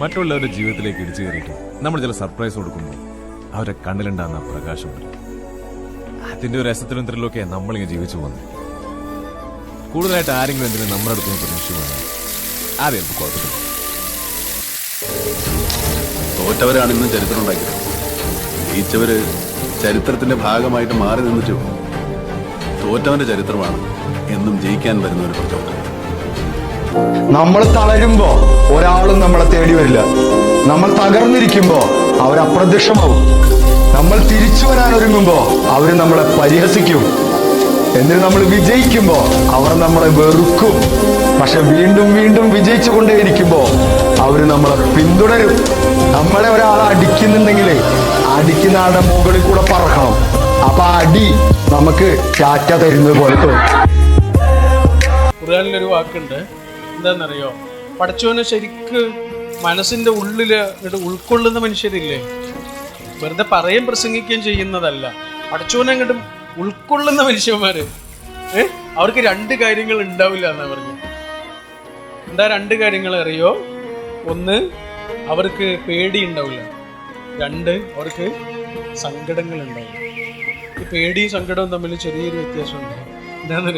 മറ്റുള്ളവരുടെ ജീവിതത്തിലേക്ക് ഇടിച്ചു കയറിയിട്ട് നമ്മൾ ചില സർപ്രൈസ് കൊടുക്കുമ്പോൾ അവരെ കണ്ണിലുണ്ടാകുന്ന പ്രകാശം അതിന്റെ ഒരു രസത്തിലും ത്രില്ലൊക്കെ നമ്മളിങ്ങനെ ജീവിച്ചു പോകുന്നത് കൂടുതലായിട്ട് ആരെങ്കിലും എന്തിനും നമ്മുടെ അടുത്ത് നിന്ന് പ്രതീക്ഷ പോകുന്നത് ആദ്യം കുഴപ്പമില്ല. തോറ്റവരാണ് ഇന്നും ചരിത്രം ഉണ്ടാക്കിയത്. ജയിച്ചവര് ചരിത്രത്തിന്റെ ഭാഗമായിട്ട് മാറി നിന്നിട്ടു തോറ്റവന്റെ ചരിത്രമാണ് എന്നും ജയിക്കാൻ വരുന്ന ഒരു പ്രചോദനം. നമ്മൾ തളരുമ്പോ ഒരാളും നമ്മളെ തേടി വരില്ല. നമ്മൾ തകർന്നിരിക്കുമ്പോ അവർ അപ്രത്യക്ഷമാവും. നമ്മൾ തിരിച്ചു വരാൻ ഒരുങ്ങുമ്പോ അവർ നമ്മളെ പരിഹസിക്കും. എന്നിട്ട് നമ്മൾ വിജയിക്കുമ്പോ അവർ നമ്മളെ വെറുക്കും. പക്ഷെ വീണ്ടും വീണ്ടും വിജയിച്ചു കൊണ്ടേയിരിക്കുമ്പോ അവർ നമ്മളെ പിന്തുടരും. നമ്മളെ ഒരാൾ അടിക്കുന്നുണ്ടെങ്കിൽ അടിക്കുന്ന ആളുടെ മുകളിൽ കൂടെ പറക്കണം. അപ്പൊ അടി നമുക്ക് ചാറ്റ തരുന്നത് പോലെ തോന്നും. ഖുർആനിലൊരു വാക്കുണ്ട്. എന്താണെന്നറിയോ? പഠിച്ചവന് ശരിക്ക് മനസ്സിന്റെ ഉള്ളിൽ ഇങ്ങോട്ട് ഉൾക്കൊള്ളുന്ന മനുഷ്യരില്ലേ? വെറുതെ പറയും പ്രസംഗിക്കുകയും ചെയ്യുന്നതല്ല. പഠിച്ചവനെ അങ്ങോട്ട് ഉൾക്കൊള്ളുന്ന മനുഷ്യന്മാര്. ഏ? അവർക്ക് രണ്ട് കാര്യങ്ങൾ ഉണ്ടാവില്ല എന്നാ പറഞ്ഞു. എന്താ രണ്ട് കാര്യങ്ങൾ അറിയോ? ഒന്ന് അവർക്ക് പേടി ഉണ്ടാവില്ല. രണ്ട് അവർക്ക് സങ്കടങ്ങൾ ഉണ്ടാവില്ല. ഈ പേടിയും സങ്കടവും തമ്മിൽ ചെറിയൊരു വ്യത്യാസമുണ്ട്. എന്താണെന്നറിയോ